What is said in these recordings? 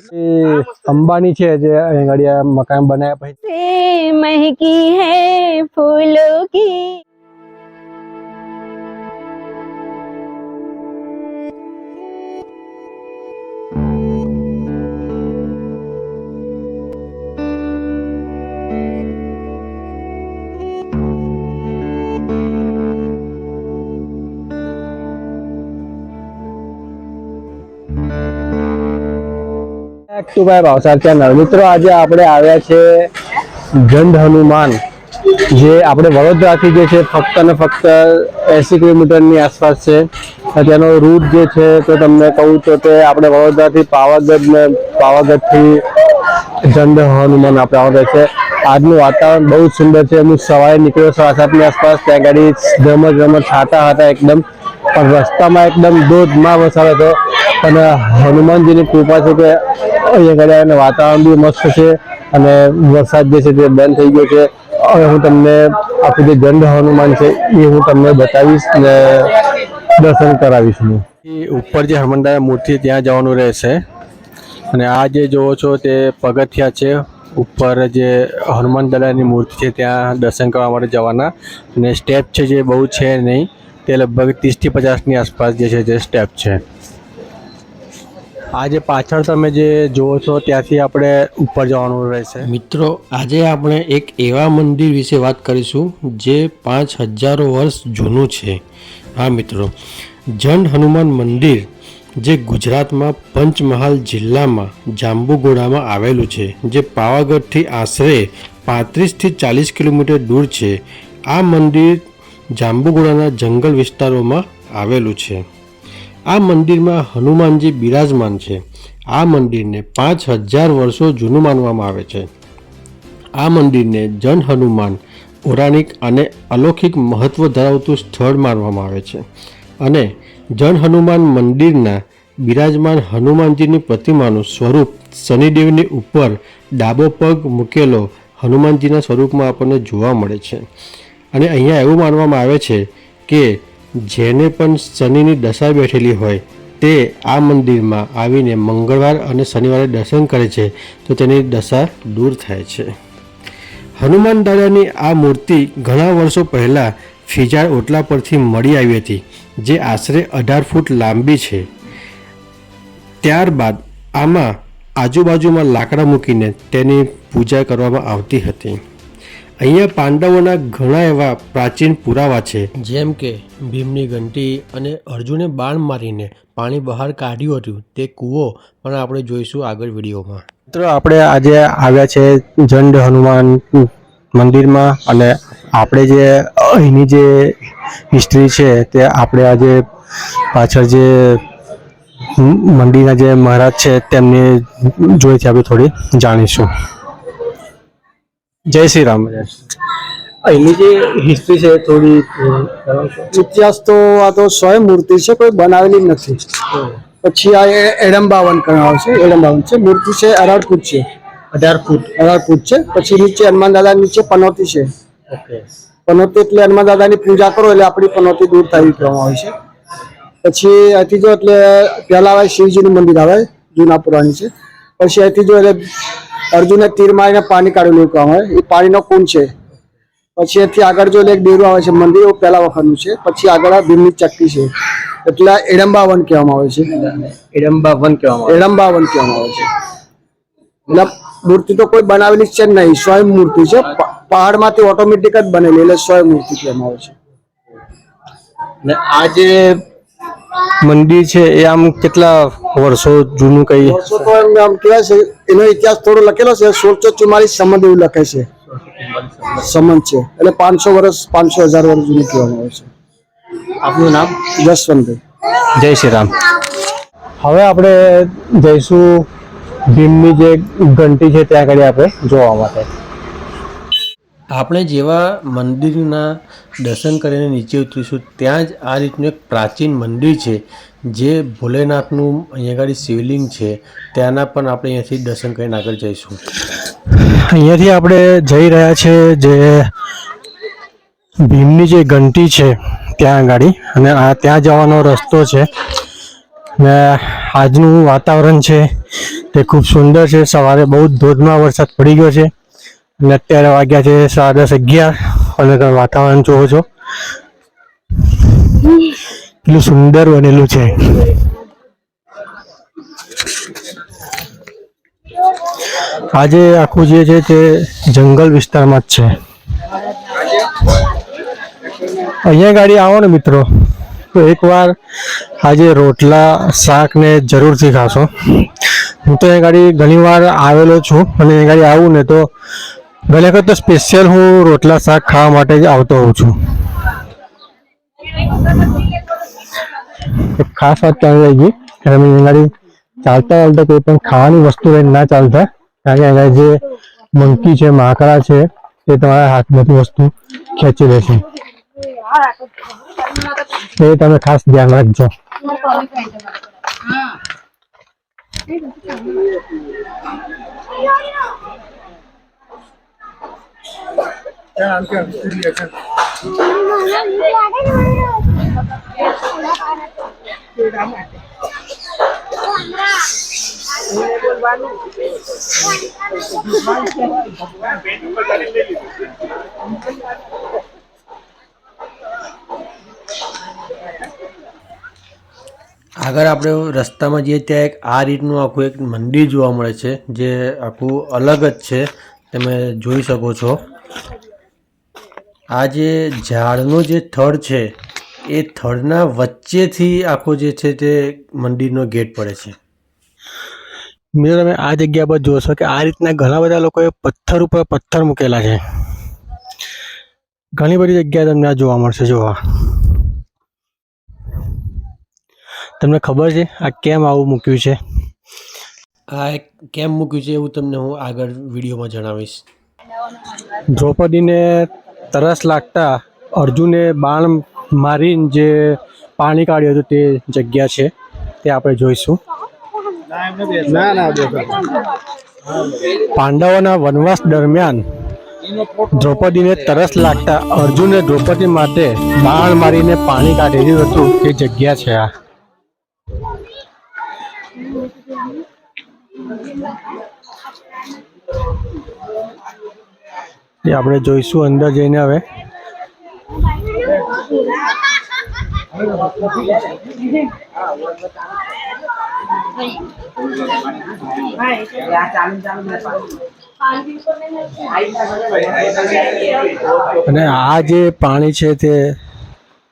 જય અંબાની છે જે ઘડિયા મકાન બનાવ્યા પછી. મહેકી હે ફૂલો કી. की ટુ માય ભાવસાર ચેનલ મિત્રો, આજે આપણે આવ્યા છે જંડ હનુમાન, જે આપણે વડોદરાથી જે છે ફક્ત ને ફક્ત એસી કિલોમીટરની આસપાસ છે. તેનો રૂટ જે છે તો તમને કહું તો તે આપણે વડોદરાથી પાવાગઢ ને પાવાગઢથી જંડ હનુમાન આપણે આવે છે. આજનું વાતાવરણ બહુ જ સુંદર છે. હું સવારે નીકળ્યો સાડા સાતની આસપાસ, ત્યાં ગાડી રમત રમત છાતા હતા એકદમ. પણ રસ્તામાં એકદમ ધોધમાં વસાવ્યો હતો. અને હનુમાનજીની કૃપા છે કે અહીંયા આગળ અને વાતાવરણ બી મસ્ત છે અને વરસાદ જે છે તે બંધ થઈ ગયો છે. હવે હું તમને આખું જે દંડ હનુમાન છે એ હું તમને બતાવીશ ને દર્શન કરાવીશ હું. ઉપર જે હનુમાનદાદા મૂર્તિ ત્યાં જવાનું રહેશે. અને આ જે જોવો છો તે પગથિયા છે. ઉપર જે હનુમાન દાદાની મૂર્તિ છે, ત્યાં દર્શન કરવા માટે જવાના. અને સ્ટેપ છે જે બહુ છે નહીં, તે લગભગ ત્રીસથી પચાસની આસપાસ જે છે જે સ્ટેપ છે. આ જે પાછળ તમે જે જુઓ છો, ત્યાંથી આપણે ઉપર જવાનું રહેશે. મિત્રો, આજે આપણે એક એવા મંદિર વિશે વાત કરીશું, જે પાંચ હજારો વર્ષ જૂનું છે. હા, મિત્રો. જંડ હનુમાન મંદિર, જે ગુજરાતમાં પંચમહાલ જિલ્લામાં જાંબુગોડામાં આવેલું છે, જે પાવાગઢથી આશરે પાંત્રીસથી ચાલીસ કિલોમીટર દૂર છે, આ મંદિર જાંબુગોડાના જંગલ વિસ્તારોમાં આવેલું છે. આ મંદિરમાં હનુમાનજી બિરાજમાન છે. આ મંદિરને પાંચ હજાર વર્ષો જૂનું માનવામાં આવે છે. આ મંદિરને જન હનુમાન, પૌરાણિક અને અલૌકિક મહત્વ ધરાવતું સ્થળ માનવામાં આવે છે. અને જન હનુમાન મંદિરના બિરાજમાન હનુમાનજીની પ્રતિમાનું સ્વરૂપ શનિદેવની ઉપર ડાબો પગ મૂકેલો હનુમાનજીના સ્વરૂપમાં આપણને જોવા મળે છે. અને અહીંયા એવું માનવામાં આવે છે કે જેને પણ શનિની દશા બેઠેલી હોય તે આ મંદિરમાં આવીને મંગળવાર અને શનિવારે દર્શન કરે છે, તો તેની દશા દૂર થાય છે. હનુમાન દાદાની આ મૂર્તિ ઘણા વર્ષો પહેલાં ફિજાર ઓટલા પરથી મળી આવી હતી, જે આશરે અઢાર ફૂટ લાંબી છે. ત્યારબાદ આમાં આજુબાજુમાં લાકડા મૂકીને તેની પૂજા કરવામાં આવતી હતી. અહીંયા પાંડવોના ઘણા એવા પ્રાચીન પુરાવા છે. જેમ કે ભીમની ઘંટી અને અર્જુને બાણ મારીને પાણી બહાર કાઢ્યું હતું તે કૂવો પણ આપણે જોઈશું આગળ વિડીયોમાં. મિત્રો આપણે આજે આવ્યા છે જંડ હનુમાન મંદિરમાં અને આપણે જે અહીંની જે હિસ્ટ્રી છે તે આપણે આજે પાછળ જે મંદિરના જે મહારાજ છે તેમને જોઈથી આપણે થોડી જાણીશું. જય શ્રી રામ અહીંની જે હિસ્ટ્રી છે થોડી ઇતિહાસ તો આ તો સ્વયં મૂર્તિ છે કોઈ બનાવેલી નથી. પછી આ એડમ બાવન કરાવ છે એડમ્બાવન છે. મૂર્તિ છે અઢાર ફૂટ છે. અઢાર ફૂટ અઢાર ફૂટ છે. પછી નીચે હનુમાન દાદા નીચે પનોતી છે. પનોતી એટલે હનુમાન દાદાની પૂજા કરો એટલે આપણી પનોતી દૂર થઈ કહેવામાં આવે છે. પછી અહીંથી જો એટલે પહેલા આવે શિવજીનું મંદિર આવે જૂના પુરાણી છે. પછી અહીંથી જો એટલે અર્જુને તીર મારીને પાણી કાઢેલું કામ આવે એ પાણીનો કુંડ છે. પછી એથી આગળ જો એક ડેરું આવે છે મંદિર એવું પહેલા વખતનું છે. પછી આગળ આ ભીમની ચક્કી છે. એટલે એડંબા વન કહેવામાં આવે છે. એડંબા વન કહેવામાં એડમ્બાવન કહેવામાં આવે છે. એટલે મૂર્તિ તો કોઈ બનાવેલી છે નહીં સ્વયં મૂર્તિ છે. પહાડમાંથી ઓટોમેટિક જ બનેલી એટલે સ્વયં મૂર્તિ કહેવામાં આવે છે. ને આ જે મંદિર છે એ આમ કેટલા વર્ષો જૂનું કઈ? વર્ષો તો આમ કહેવાય છે એનો ઇતિહાસ થોડો લખેલો છે સોળસો ચુમ્માલીસ સંબંધ એવું લખે છે. સંબંધ છે એટલે પાંચસો વર્ષ પાંચસો હજાર વર્ષ જૂનું કહેવામાં આવે છે. આપનું નામ? જસવંતભાઈ. જય શ્રી રામ. હવે આપણે જઈશું ભીમની જે ઘંટી છે ત્યાં આગળ આપણે જોવા માટે. આપણે જેવા મંદિરના દર્શન કરીને નીચે ઉતરીશું, ત્યાં જ આ રીતનું એક પ્રાચીન મંદિર છે, જે ભોલેનાથનું અહીંયા આગળ શિવલિંગ છે. ત્યાંના પણ આપણે અહીંયાથી દર્શન કરીને આગળ જઈશું. અહીંયાથી આપણે જઈ રહ્યા છે જે ભીમની જે ઘંટી છે, ત્યાં આગળ અને આ ત્યાં જવાનો રસ્તો છે. ને આજનું વાતાવરણ છે, તે ખૂબ સુંદર છે. સવારે બહુ જ ધોધમાર વરસાદ પડી ગયો છે. અને અત્યારે વાગ્યા છે સાડા દસ અગિયાર. અને તમે વાતાવરણ જોવો છો. કેટલું સુંદર બનેલું છે. આજે આખું જે છે તે જંગલ વિસ્તારમાં જ છે. અહીંયા ગાડી આવો ને મિત્રો. તો એકવાર આજે રોટલા, શાક ને જરૂરથી ખાશો. હું તો અહીંયા ગાડી ઘણી વાર આવેલો છું અને અહીંયા ગાડી આવું ને તો વખત તો સ્પેશિયલ હું રોટલા શાક ખાવા માટે જ આવતો હોઉં છું. ખાસ વાત કહેવા રહી ગઈ, કે અહીંયા ચાલતા ચાલતા કોઈ પણ ખાવાની વસ્તુ ના ચાલતા, કારણ કે અહીંયા જે મંકી છે, માકડા છે તે તમારા હાથમાંથી વસ્તુ ખેંચી લેશે એ તમે ખાસ ધ્યાન રાખજો. આગળ આપણે રસ્તામાં જઈએ ત્યાં એક આ રીતનું આખું એક મંદિર જોવા મળે છે, જે આખું અલગ જ છે. તમે જોઈ શકો છો. આ જે ઝાડનું જે થડ છે, એ થડના વચ્ચેથી આખો જે છે તે મંદિરનો ગેટ પડે છે. મિત્રો, તમે આ જગ્યા પર જોશો કે આ રીતના ઘણા બધા લોકોએ પથ્થર ઉપર પથ્થર મૂકેલા છે. ઘણી બધી જગ્યાએ તમને આ જોવા મળશે, જોવા. તમને ખબર છે આ કેમ આવું મૂક્યું છે? આ એક કેમ મૂક્યું છે એવું તમને હું આગળ વિડીયોમાં જણાવીશ. દ્રૌપદીને તરસ લાગતા અર્જુને બાણ મારીને જે પાણી કાઢ્યું હતું તે જગ્યા છે તે આપણે જોઈશું. ના ના પાંડવોના વનવાસ દરમિયાન દ્રૌપદીને તરસ લાગતા અર્જુને દ્રૌપદી માટે બાણ મારીને પાણી કાઢેલું હતું તે જગ્યા છે આ. એ આપણે જોઈશું, અંદર જઈને હવે. અને આ જે પાણી છે તે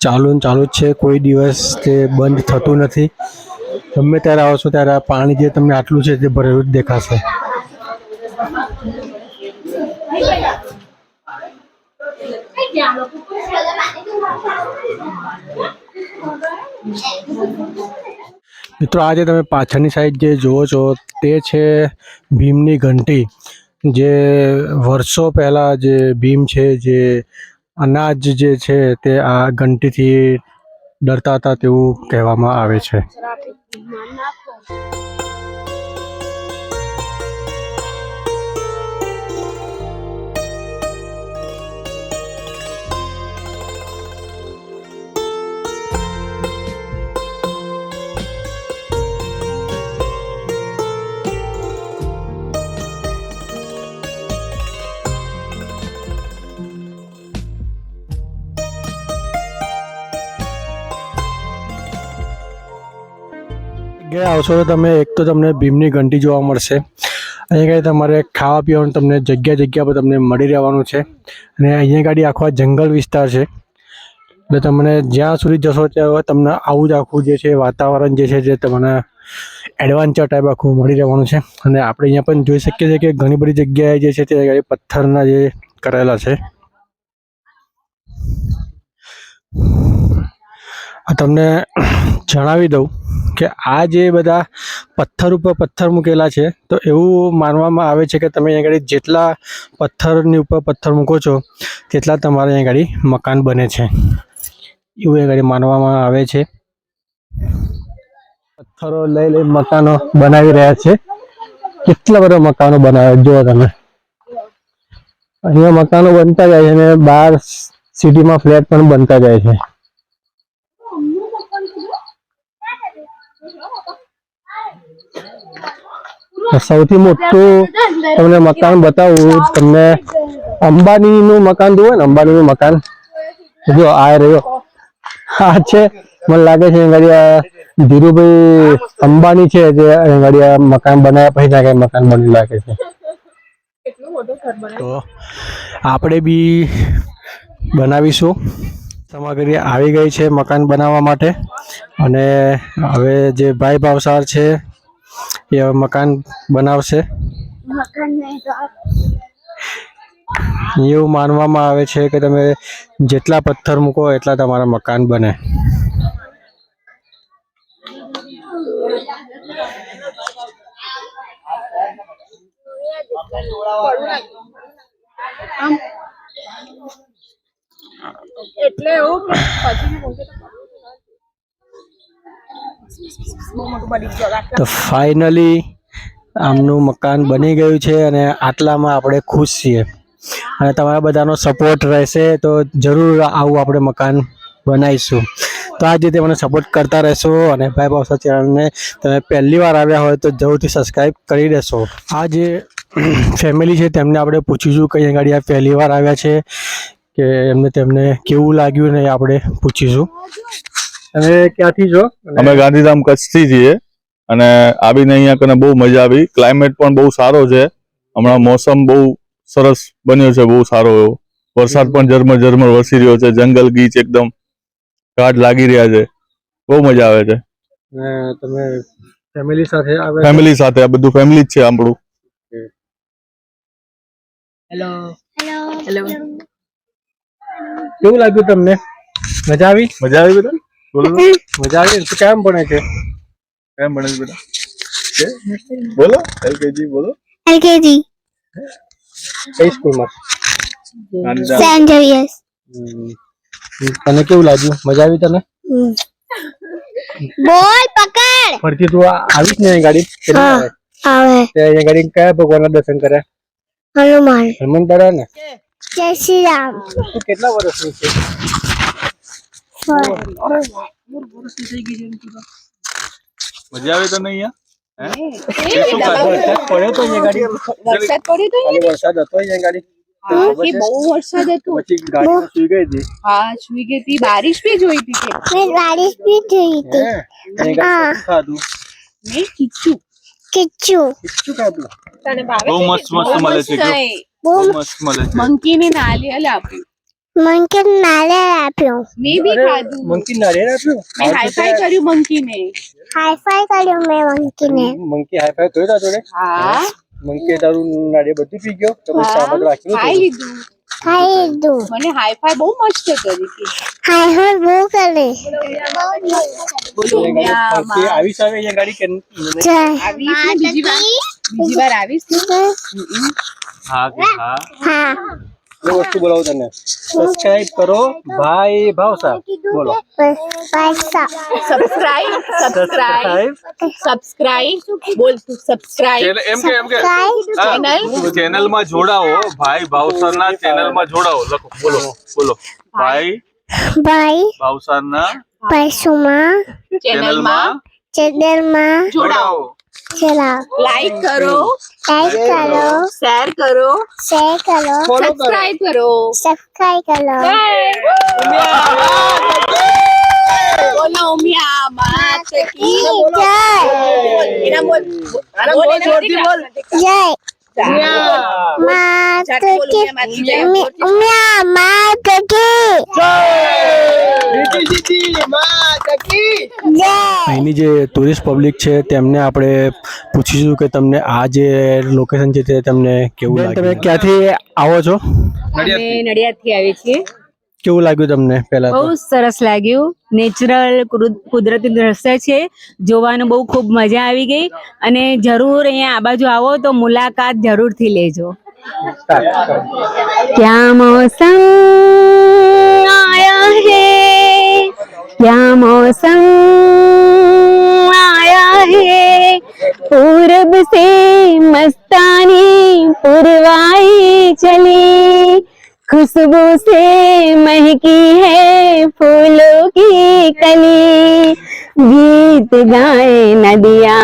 ચાલુ ને ચાલુ જ છે, કોઈ દિવસ તે બંધ થતું નથી. ગમે ત્યારે આવશો ત્યારે આ પાણી જે તમને આટલું છે તે ભરેલું જ દેખાશે. મિત્રો, આજે તમે પાછળની સાઈડ જે જુઓ છો તે છે ભીમની ઘંટી. જે વર્ષો પહેલાં જે ભીમ છે, જે અનાજ જે છે તે આ ઘંટીથી ડરતા હતા તેવું કહેવામાં આવે છે. ગયા આવશો તો તમે એક તો તમને ભીમની ઘંટી જોવા મળશે. અહીંયા ગાડી તમારે ખાવા પીવાનું તમને જગ્યા જગ્યા પર તમને મળી રહેવાનું છે. અને અહીંયા ગાડી આખો જંગલ વિસ્તાર છે. એટલે તમને જ્યાં સુધી જશો ત્યાં તમને આવું જ આખું જે છે વાતાવરણ જે છે જે તમને એડવાન્ચર ટાઈપ આખું મળી રહેવાનું છે. અને આપણે અહીંયા પણ જોઈ શકીએ છીએ કે ઘણી બધી જગ્યાએ જે છે તે પથ્થરના જે કરેલા છે. તમને જણાવી દઉં કે આ જે બધા પથ્થર ઉપર પથ્થર મૂકેલા છે, તો એવું માનવામાં આવે છે કે તમે અહીંયા આગળ જેટલા પથ્થરની ઉપર પથ્થર મૂકો છો, તેટલા તમારે અહીંયા આગળ મકાન બને છે. એવું આગળ માનવામાં આવે છે. પથ્થરો લઈ લઈ મકાનો બનાવી રહ્યા છે. કેટલા બધા મકાનો બનાવે જુઓ તમે. અહીંયા મકાનો બનતા જાય છે અને બહાર સિટીમાં ફ્લેટ પણ બનતા જાય છે. સૌથી મોટું તમને મકાન બતાવું. તમને અંબાણી નું મકાન જોવે ને અંબાણી નું મકાન. જો આ રહ્યો. આ છે મને લાગે છે અહીંયા ધીરુભાઈ અંબાણી છે જે અહીંયા મકાન બનાવ્યા પછી ત્યાં કઈ મકાન બની લાગે છે. તો આપણે બી બનાવીશું. સામગ્રી આવી ગઈ છે મકાન બનાવવા માટે. અને હવે જે ભાઈ ભાવસાર છે એ મકાન બનાવશે. એવું માનવામાં આવે છે કે તમે જેટલા પથ્થર મૂકો એટલા તમારા મકાન બને. એટલે એવું પછી તો ફાઇનલી આમનું મકાન બની ગયું છે અને આટલામાં આપણે ખુશ છીએ. અને તમારા બધાનો સપોર્ટ રહેશે તો જરૂર આવું આપણે મકાન બનાવીશું. તો આ રીતે મને સપોર્ટ કરતા રહેશો અને ભાઈ ભાવસા ચેનલને તમે પહેલી વાર આવ્યા હોય તો જરૂરથી સબસ્ક્રાઈબ કરી દેશો. આ જે ફેમિલી છે તેમને આપણે પૂછીશું કઈ ગાડી આ પહેલી વાર આવ્યા છે કે એમને તેમને કેવું લાગ્યું ને આપણે પૂછીશું. અને ક્યાંથી છો? અમે ગાંધીધામ કચ્છથી છીએ. અને આવીને અહીંયા કને બહુ મજા આવી. ક્લાઇમેટ પણ બહુ સારો છે. હમણાં મોસમ બહુ સરસ બન્યો છે બહુ સારો એવો. વરસાદ પણ ઝરમર ઝરમર વરસી રહ્યો છે. જંગલ ગીચ એકદમ ગાઢ લાગી રહ્યા છે. બહુ મજા આવે છે. તમે ફેમિલી સાથે ફેમિલી સાથે આ બધું ફેમિલી જ છે આપણું. હેલો હેલો કેવું લાગ્યું તમને? મજા આવી? મજા આવી બેટા બોલો મજા આવી તો કેમ ભણે છે? કેમ ભણે છે બેટા? બોલો એલકેજી બોલો. એલકેજી. કઈ સ્કૂલમાં? Saint Xavier's. તને કેવું લાગ્યું? મજા આવી તને? બોલ પકડ. ફરતી તું આવીશ ને ગાડી. આવે? આવે. તે અહીંયા ગાડી કયા ભગવાનના દર્શન કર્યા? હનુમાન. હનુમાન દાદા ને જય શ્રી રામ. તું કેટલા વર્ષની છે? મજા આવી તને અહીંયા વરસાદ પડ્યો તો અહીંયા ગાડી વરસાદ પડ્યો તો ખાલી વરસાદ હતો અહીંયા ગાડી હા કે બહુ વરસાદ હતો પછી ગાડી સુઈ ગઈ હતી હા સુઈ ગઈ હતી બારિશ બી જોઈ હતી કે મેં બારિશ બી જોઈ હે? અહીંયા ગાડી શું ખાધું મેં કીધું કિચ્ચુ શું ખાધું તને ભાવે બહુ મસ્ત મસ્ત મળે છે જો. બહુ બહુ મસ્ત મળે છે મંકી ને નાલિયેલ આપ્યું મન કે નારિયેળ આપ્યો. મે બી ખાધું. મંકી નારિયેળ આપ્યું? મેં હાઈફાઈ કર્યું મંકી ને. હાઈફાઈ કર્યો મેં મંકીને મંકી હાઈ ફાઈ કર્યો તા જોડે? હા. મંકી તારું નારિયેળ બધું પી ગયો? તો પછી સામાન રાખ્યું ખાઈ લીધું. ખાઈ લીધું. મને હાઈફાઈ બહુ મસ્ત કરી હતી હાઈ હાઈ બહુ કરે. બોલો મંકી માં. આવીશ અહીંયા ગાડી કે આવી બીજી વાર? બીજી વાર આવીશ હા હા. હા. એ વસ્તુ બોલાવું તને. સબસ્ક્રાઇબ કરો. ભાઈ ભાવસા. બોલો. પૈસા સબસ્ક્રાઇબ સબસ્ક્રાઇબ સબસ્ક્રાઇબ બોલ સબસ્ક્રાઇબ એમ કે એમ કે. ચેનલ ચેનલમાં જોડાઓ ભાઈ ભાવસર ના ચેનલમાં જોડાઓ. લખો બોલો બોલો. ભાઈ ભાઈ ભાવસર ના પૈસુમાં ચેનલમાં ચેનલમાં જોડાઓ. ચલાવ. લાઈક કરો. લાઈક કરો શેર કરો શેર કરો સબસ્ક્રાઇબ કરો સબસ્ક્રાઇબ કરો બોલો ઉમિયા માત કી જય એના બોલ જય અહીંની જે ટુરિસ્ટ પબ્લિક છે તેમને આપણે પૂછીશું કે તમને આ જે લોકેશન છે તે તમને કેવું લાગ્યું તમે ક્યાંથી આવો છો? નડિયાદથી આવીએ છીએ. કેવું લાગ્યું તમને પહેલા તો? બહુ સરસ લાગ્યું. નેચરલ કુદરતી દ્રશ્ય છે. જોવાનું બહુ ખૂબ મજા આવી ગઈ. અને જરૂર અહીંયા આ બાજુ આવો તો મુલાકાત જરૂરથી લેજો. ક્યાં મોસમ આયા હે? ક્યાં મોસમ આયા હે? પૂરબ સે મસ્તાની પૂરવાઈ ચલી. खुशबू से महकी है फूलों की कली। गीत गाए नदिया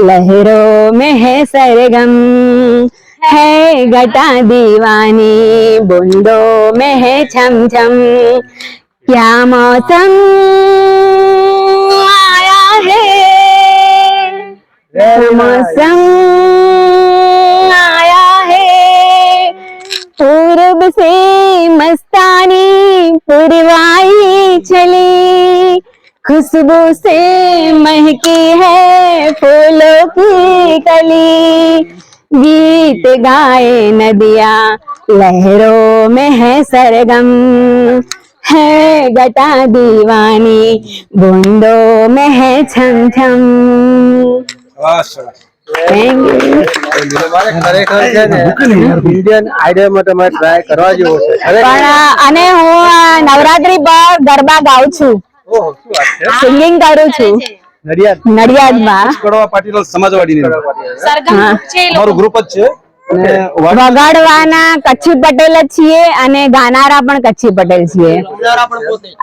लहरों में है सरगम। है घटा दीवानी बूंदों में है छम छम क्या मौसम आया है? मौसम से मस्तानी पुरवाई चली। खुशबू से महकी है फूलों की कली। गीत गाए नदिया, लहरों में है सरगम। है गटा दीवानी, बूंदों में है छम छम। ઇન્ડિયન આઈડલમાં તમારે ટ્રાય કરવા જેવો છે પણ અને હું નવરાત્રી પર ગરબા ગાઉં છું. ઓહો, શું વાત છે સિંગિંગ કરું છું નડિયાદ નડિયાદમાં કડવા પાટીલ સમાજવાડી. ગ્રુપ જ છે. વગાડવાના કચ્છી પટેલ જ છીએ અને ગાનારા પણ કચ્છી પટેલ છીએ.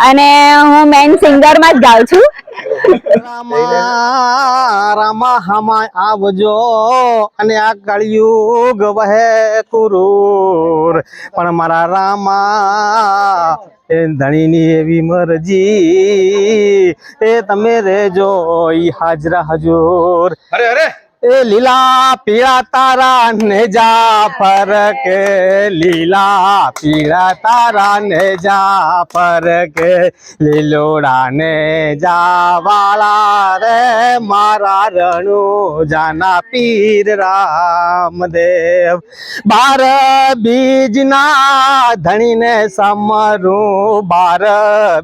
અને હું મેન સિંગરમાં જ ગાઉં છું. રામા હમા આવજો. અને આ કળિયુગ વહે કુરૂર પણ મારા રામા એ ધણીની એવી મરજી. એ તમે રેજો ઈ હાજરા હજુર. અરે અરે! એ લીલા પીળા તારા ને જા ફરકે, લીલા પીળા તારા ને જા ફરકે લીલોડા ને જા વાળા રે, મારા રણુ જાના પીર રામદેવ. બાર બીજના ધણીને સમરું બાર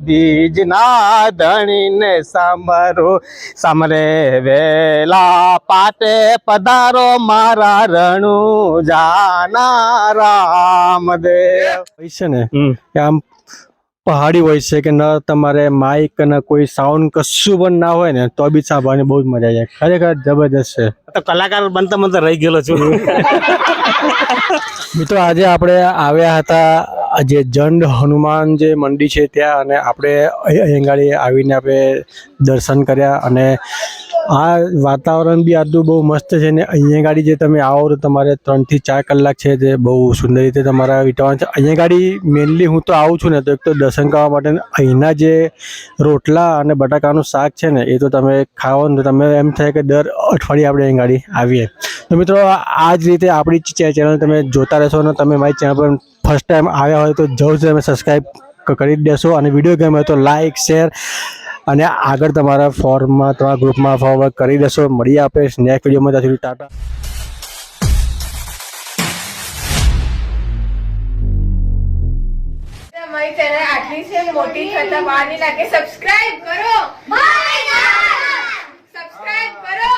બીજના ધણીને સમરું સમરે વેલા પાટે પધારો મારા રણુ જાના રામદેવ. હોય છે ને કે આમ પહાડી હોય છે કે ન તમારે માઇક ને કોઈ સાઉન્ડ કશું પણ ના હોય ને તો બી સાંભળવાની બહુ જ મજા આવે. ખરેખર જબરજસ્ત છે. તો કલાકાર બનતા બનતા રહી ગયેલો છું. મિત્રો આજે આપણે આવ્યા હતા જે જંડ હનુમાન જે મંડી છે ત્યાં અને આપણે અહીં આવીને આપણે દર્શન કર્યા અને આ વાતાવરણ બી આટલું બહુ મસ્ત છે ને અહીંયા ગાડી જે તમે આવો તો તમારે ત્રણથી ચાર કલાક છે તે બહુ સુંદર રીતે તમારા વિટાવાનું છે. અહીંયા ગાડી મેનલી હું તો આવું છું ને તો એક તો દર્શન કરવા માટે ને અહીંના જે રોટલા અને બટાકાનું શાક છે ને એ તો તમે ખાઓ ને તો તમે એમ થાય કે દર અઠવાડિયે આપણે અહીં ગાડી આવીએ. તો મિત્રો, આ જ રીતે આપણી ચેનલ તમે જોતા રહેશો અને તમે મારી ચેનલ પર ફર્સ્ટ ટાઈમ આવ્યા હોય તો જરૂર તમે સબસ્ક્રાઈબ કરી દેશો અને વીડિયો ગમે તો લાઇક શેર અને આગળ તમારા ફોર્મમાં તમારા ગ્રુપમાં ફોરવર્ડ કરી દેશો. મળી આપે નેક્સ્ટ વિડીયોમાં ત્યાં સુધી ટાટા. અમારી છે મોટી વાર નહીં લાગે. સબસ્ક્રાઇબ કરો. સબસ્ક્રાઇબ કરો.